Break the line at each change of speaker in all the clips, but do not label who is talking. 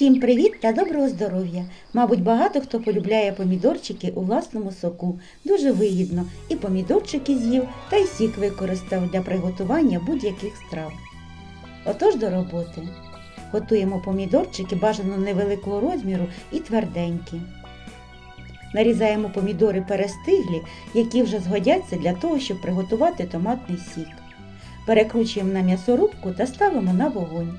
Всім привіт та доброго здоров'я! Мабуть, багато хто полюбляє помідорчики у власному соку. Дуже вигідно. І помідорчики з'їв, та й сік використав для приготування будь-яких страв. Отож до роботи. Готуємо помідорчики бажано невеликого розміру і тверденькі. Нарізаємо помідори перестиглі, які вже згодяться для того, щоб приготувати томатний сік. Перекручуємо на м'ясорубку та ставимо на вогонь.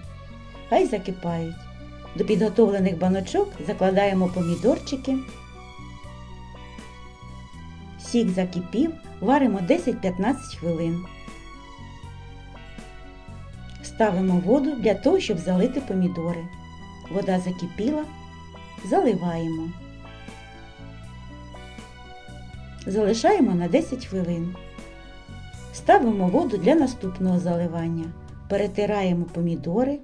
Хай закипають. До підготовлених баночок закладаємо помідорчики. Сік закипів, варимо 10-15 хвилин. Ставимо воду для того, щоб залити помідори. Вода закипіла, заливаємо. Залишаємо на 10 хвилин. Ставимо воду для наступного заливання. Перетираємо помідори.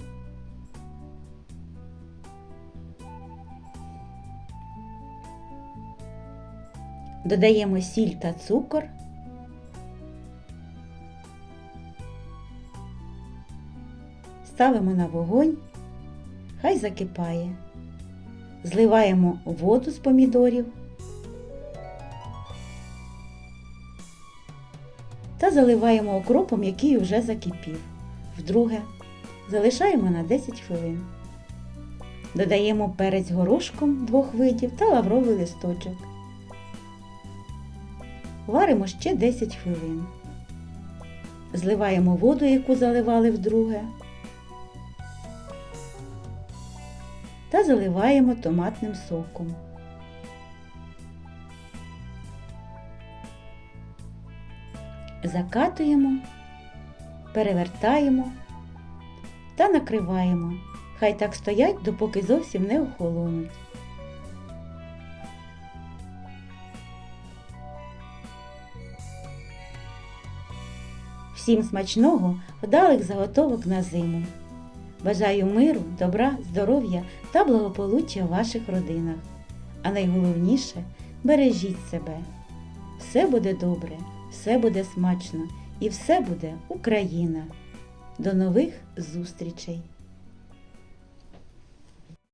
Додаємо сіль та цукор. Ставимо на вогонь, хай закипає. Зливаємо воду з помідорів та заливаємо окропом, який вже закипів. Вдруге залишаємо на 10 хвилин. Додаємо перець горошком двох видів та лавровий листочок. Варимо ще 10 хвилин. Зливаємо воду, яку заливали вдруге. Та заливаємо томатним соком. Закатуємо, перевертаємо та накриваємо. Хай так стоять, допоки зовсім не охолонуть. Всім смачного, вдалих заготовок на зиму. Бажаю миру, добра, здоров'я та благополуччя в ваших родинах. А найголовніше бережіть себе. Все буде добре, все буде смачно і все буде Україна. До нових зустрічей!